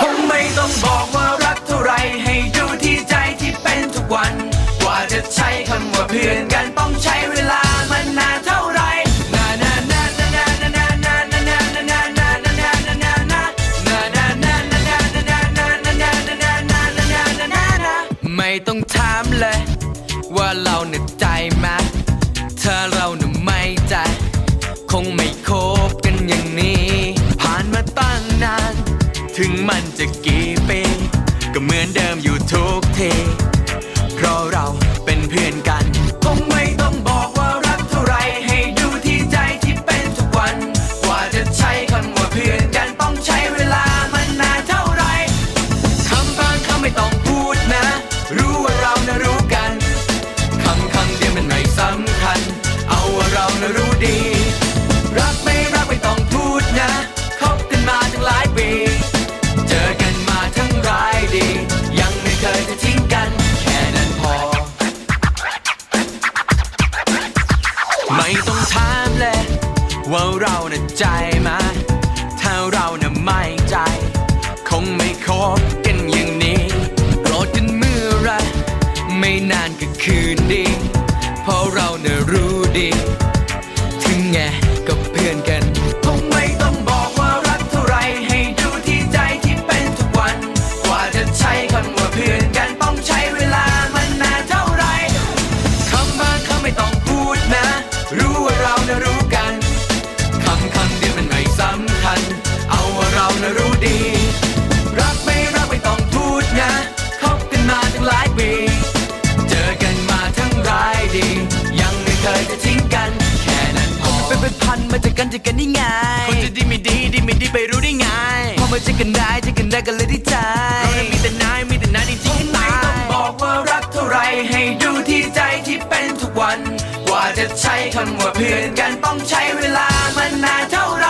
คงไม่ต้องบอกว่ารักเท่าไรให้ดูที่ใจที่เป็นทุกวัน กว่าจะใช้คำว่าเพื่อนกันต้องใช้เวลามันนานเท่าไรไม่ต้องถามเลย ถึงมันจะกี่ปีก็เหมือนเดิมอยู่ทุกที เพราะเราเป็นเพื่อนกันคงไม่ ไม่ต้องถามเลยว่าเราน่ะใจมาถ้าเราน่ะไม่ใจ คงไม่คบกันอย่างนี้โกรธกันเมื่อไรไม่นานก็คืนดี เพราะเราน่ะรู้ดี ถึงไง เป็นพันมาจากกันจากกันได้ไงคนจะดีไม่ดีดีไม่ดีไปรู้ได้ไงพอมาเจอกันได้เจอกันได้กันเลยได้ใจเรามีแต่นายมีแต่นายจริงๆไม่ต้องบอกว่ารักเท่าไรให้ดูที่ใจที่เป็นทุกวัน กว่าจะใช้คำว่าเพื่อนกันต้องใช้เวลามันนานเท่าไร